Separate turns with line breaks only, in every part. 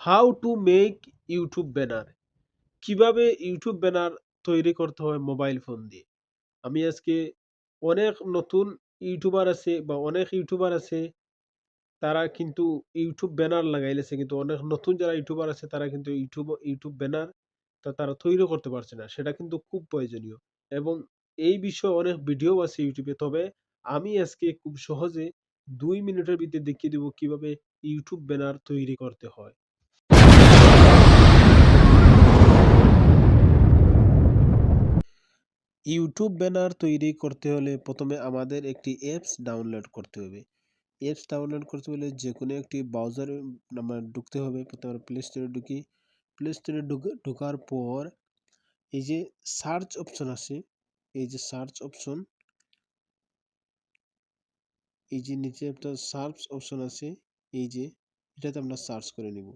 How to make YouTube banner. কীভাবে YouTube banner তৈরি করতে হয় মোবাইল ফোন দিয়ে? আমি আজকে অনেক নতুন ইউটিউবার আছে বা অনেক ইউটিউবার আছে, তারা কিন্তু ইউটিউব ব্যানার লাগাইলেছে, কিন্তু অনেক নতুন যারা ইউটিউবার আছে, তারা কিন্তু ইউটিউব ইউটিউব ব্যানার তা তারা তৈরি করতে পারছে না। সেটা কিন্তু খুব প্রয়োজনীয় এবং এই বিষয়ে অনেক ভিডিও আছে ইউটিউবে। তবে আমি আজকে খুব সহজে দুই মিনিটের ভিতরে দেখিয়ে দেবো কীভাবে ইউটিউব ব্যানার তৈরি করতে হয়। ইউটিউব ব্যানার তৈরি করতে হলে প্রথমে আমাদের একটি অ্যাপস ডাউনলোড করতে হবে। অ্যাপস ডাউনলোড করতে হলে যে কোনো একটি ব্রাউজারে আমার ঢুকতে হবে। প্রথমে প্লে স্টোরে ঢুকি। প্লে স্টোরে ঢোকার পর এই যে সার্চ অপশন আছে, এই যে সার্চ অপশন এই যে নিচে একটা সার্চ অপশন আছে, এই যে এটাতে আমরা সার্চ করে নিব।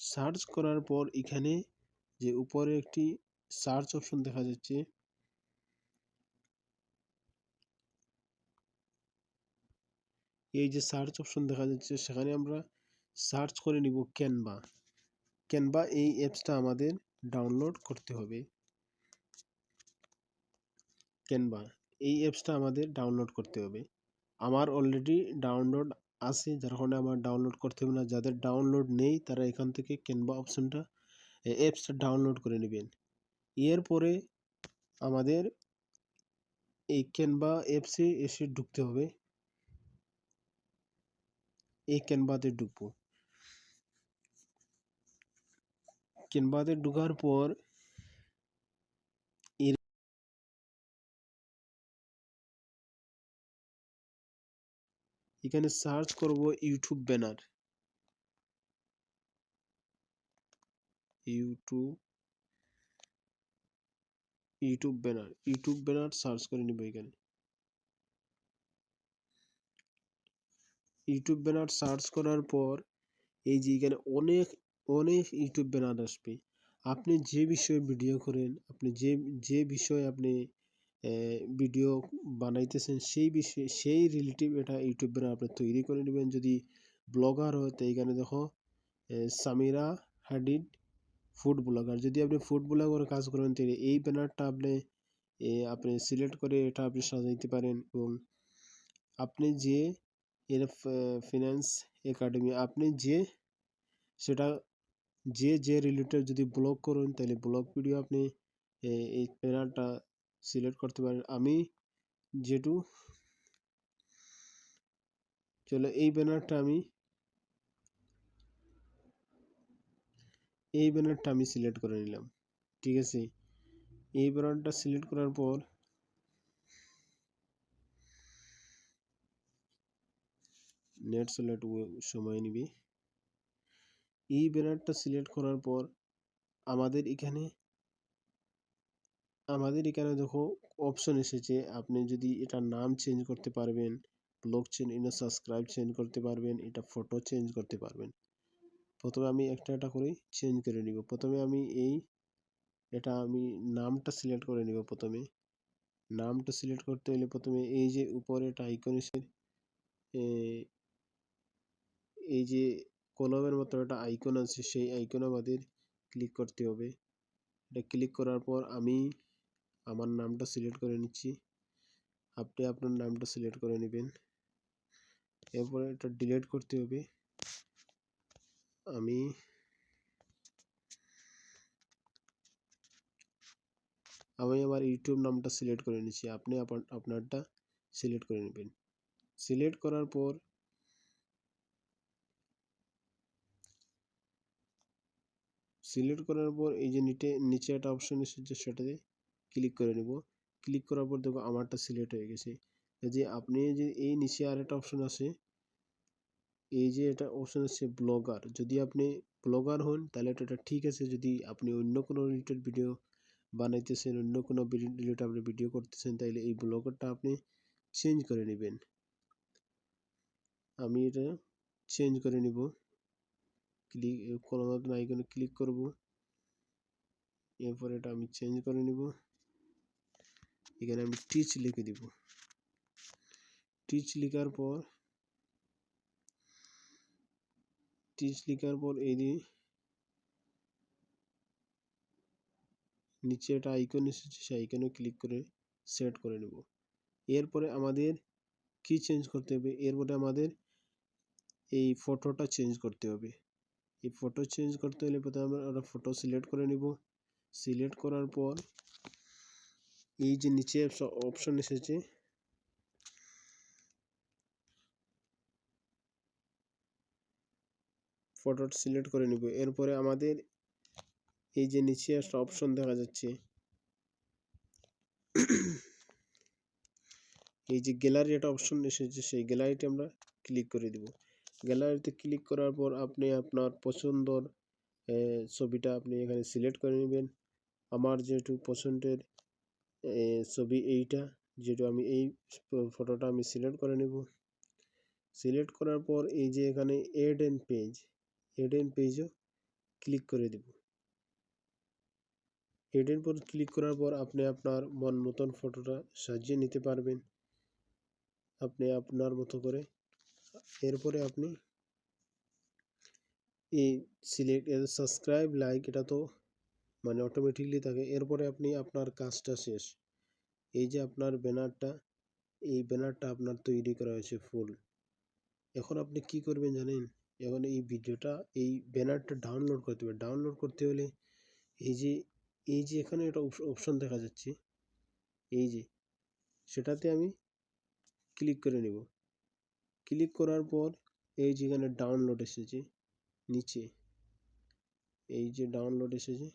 সার্চ করার পর এখানে যে উপরে একটি সার্চ অপশন দেখা যাচ্ছে এই যে সার্চ অপশন দেখা যাচ্ছে, সেখানে আমরা সার্চ করে নিব ক্যানভা ক্যানভা এই অ্যাপসটা আমাদের ডাউনলোড করতে হবে। ক্যানভা এই অ্যাপসটা আমাদের ডাউনলোড করতে হবে। আমার অলরেডি ডাউনলোড আছে, যার কারণে আমার ডাউনলোড করতে হবে না। যাদের ডাউনলোড নেই, তারা এখান থেকে ক্যানভা অপশনটা অ্যাপসটা ডাউনলোড করে নেবেন। এরপরে আমাদের এই ক্যানভা অ্যাপসে এসে ঢুকতে হবে। এই ক্যানভাতে ঢুকবো ক্যানভাতে ঢুকার পর এখানে সার্চ করব YouTube banner YouTube YouTube banner YouTube banner search করে নিব এখানে ইউটিউব ব্যানার সার্চ করার পর এই যে এখানে অনেক অনেক ইউটিউব ব্যানার আসবে। আপনি যে বিষয়ে ভিডিও করেন, আপনি যে যে বিষয়ে আপনি ভিডিও বানাইতেছেন, সেই বিষয়ে, সেই রিলেটিভ এটা ইউটিউব ব্যানার আপনি তৈরি করে নেবেন। যদি ব্লগার হয়, তো এখানে দেখো সামিরা হাডিড ফুড ব্লগার যদি আপনি ফুড ব্লগার কাজ করেন, তাহলে এই ব্যানারটা আপনি আপনি সিলেক্ট করে এটা আপনি সাজাইতে পারেন এবং আপনি যে এর ফিনান্স একাডেমি আপনি যে সেটা, যে যে রিলেটেড যদি ব্লগ করেন, তাহলে ব্লগ ভিডিও আপনি এই প্যানেলটা সিলেক্ট করতে পারেন। আমি যেটু, চলো এই ব্যানারটা আমি, এই ব্যানারটা আমি সিলেক্ট করে নিলাম। ঠিক আছে? এই ব্যানারটা সিলেক্ট করার পর নেট সিলেক্ট সময় নিবে। এই ব্যানারটা সিলেক্ট করার পর আমাদের এখানে আমাদের এখানে দেখো অপশন এসেছে। আপনি যদি এটা নাম চেঞ্জ করতে পারবেন ব্লগ চেঞ্জ ইনো সাবস্ক্রাইব চেঞ্জ করতে পারবেন, এটা ফটো চেঞ্জ করতে পারবেন। প্রথমে আমি একটা একটা করে চেঞ্জ করে নিব। প্রথমে আমি এই, এটা আমি নামটা সিলেক্ট করে নিব প্রথমে। নামটা সিলেক্ট করতে হলে প্রথমে এই যে উপরে একটা আইকন এসে এই যে কলমের মতো একটা আইকন আছে, সেই আইকন আমাদের ক্লিক করতে হবে। এটা ক্লিক করার পর আমি আমার নামটা সিলেক্ট করে নিচ্ছি। আপনি আপনার নামটা সিলেক্ট করে নেবেন। এরপরে এটা ডিলিট করতে হবে। আমি আমি আমার ইউটিউব নামটা সিলেক্ট করে নিচ্ছি। আপনি আপনারটা সিলেক্ট করে নেবেন। সিলেক্ট করার পর সিলেক্ট করার পর এই যে নিচে নিচে একটা অপশন এসেছে সেটাতে ক্লিক করে নেব। ক্লিক করার পর দেখো আমারটা সিলেক্ট হয়ে গেছে। যে আপনি যে এই নিচে আর একটা অপশন আছে, এই যে এটা অপশন আছে ব্লগার যদি আপনি ব্লগার হন, তাহলে এটা ঠিক আছে। যদি আপনি অন্য কোনো রিলেটেড ভিডিও বানাইতেছেন, অন্য কোনো রিলেটেড আপনি ভিডিও করতেছেন তাহলে এই ব্লগারটা আপনি চেঞ্জ করে নেবেন। আমি এটা চেঞ্জ করে নিব। ক্লিক কলম আইকনে ক্লিক করব। এরপর এটা আমি চেঞ্জ করে নিব। এখানে আমি টিচ লিখে দিব। টিচ লেখার পর টিচ লেখার পর এই নিচে একটা আইকন এসেছে, সেই আইকনে ক্লিক করে সেট করে নেব। এরপরে আমাদের কি চেঞ্জ করতে হবে? এরপরে আমাদের এই ফটোটা চেঞ্জ করতে হবে। এই ফটো চেঞ্জ করতে হলে প্রথমে আমরা ফটো সিলেক্ট করে নিব। সিলেক্ট করার পর এই যে নিচে অপশন এসেছে। ফটোটা সিলেক্ট করে নিব। এরপরে আমাদের এই যে নিচে একটা অপশন দেখা যাচ্ছে। এই যে গ্যালারি একটা অপশন এসেছে, সেই গ্যালারিতে আমরা ক্লিক করে দিব। গ্যালারিতে ক্লিক করার পর আপনি আপনার পছন্দর ছবিটা আপনি এখানে সিলেক্ট করে নেবেন। আমার যেহেতু পছন্দের ছবি এইটা, যেহেতু আমি এই ফটোটা আমি সিলেক্ট করে নেব। সিলেক্ট করার পর এই যে এখানে add and page add and পেজও click করে দেব। এড এন্ড পর ক্লিক করার পর আপনি আপনার মন মতন ফটোটা সাজিয়ে নিতে পারবেন। আপনি আপনার মতো করে এরপরে আপনি এই সিলেক্ট সাবস্ক্রাইব, লাইক, এটা তো মানে অটোমেটিকলি থাকে। এরপরে আপনি আপনার কাজটা শেষ। এই যে আপনার ব্যানারটা, এই ব্যানারটা আপনার তৈরি করা হয়েছে ফুল এখন আপনি কি করবেন জানেন? এখন এই ভিডিওটা, এই ব্যানারটা ডাউনলোড করতে হবে। ডাউনলোড করতে হলে এই যে এই যে এখানে একটা অপশন দেখা যাচ্ছে। এই যে, সেটাতে আমি ক্লিক করে নেব। ক্লিক করার পর এই যেখানে ডাউনলোড এসেছে নিচে এই যে ডাউনলোড এসেছে